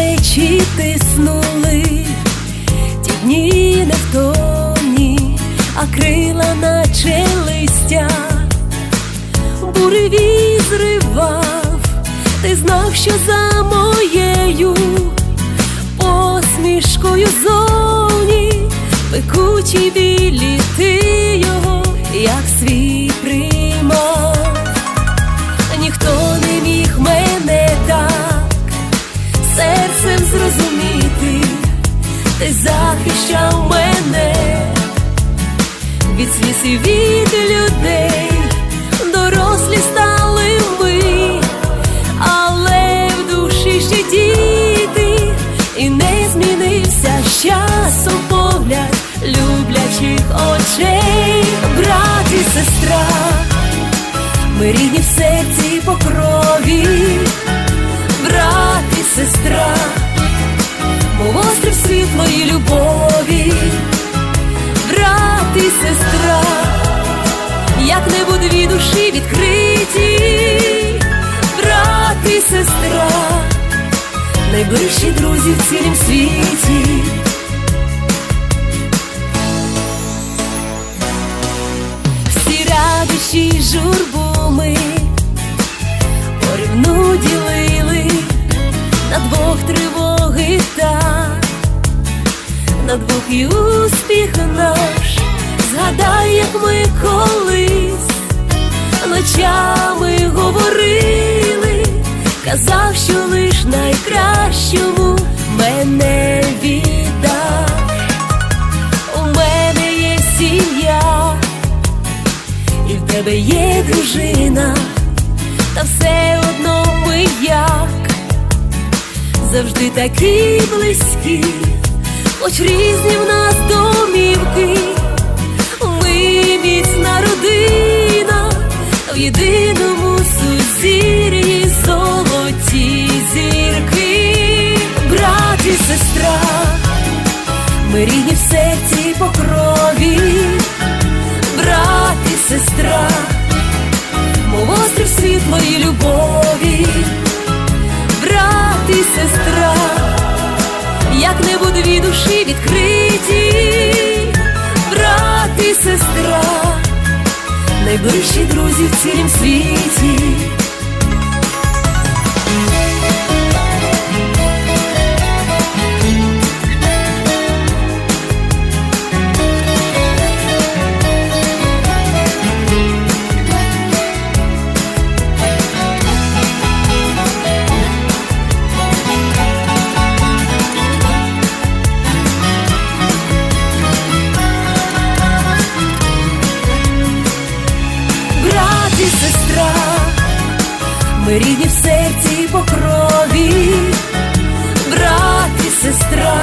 плечі тиснули, ті дні невтомні, а крила наче листя, буревій зривав, ти знав, що за моєю посмішкою зовні. Пекучі білі ти його, як свій не змінився. З часом погляд люблячих очей, брат і сестра, ми рідні в серці по крові, брат і сестра, мов острів світлої любові, брат і сестра, як небо дві душі найближчі друзі в цілім світі. Всі радощі журбу ми порівну ділили на двох тривоги так, на двох і успіх наш, згадай, як ми колись ночами казав, що лиш найкращому мене віддав. У мене є сім'я, і в тебе є дружина, та все одно ми як. Завжди такі близькі, хоч різні в нас домівки, ми міцна родина в єдиному сузір'ї сестра, ми рідні в серці по крові, брат і сестра, мов острів світлої любові, брат і сестра, як небо дві душі відкриті, брат і сестра, найближчі друзі в цілім світі. Ми рідні в серці по крові, брат і сестра,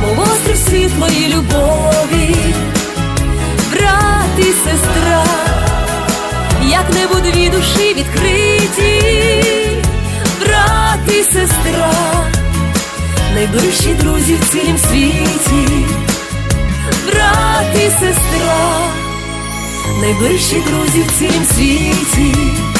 мов острів світлої любові, брат і сестра, як небо дві душі відкриті, брат і сестра, найближчі друзі в цілім світі, брат і сестра найближчі друзі в цілім світі.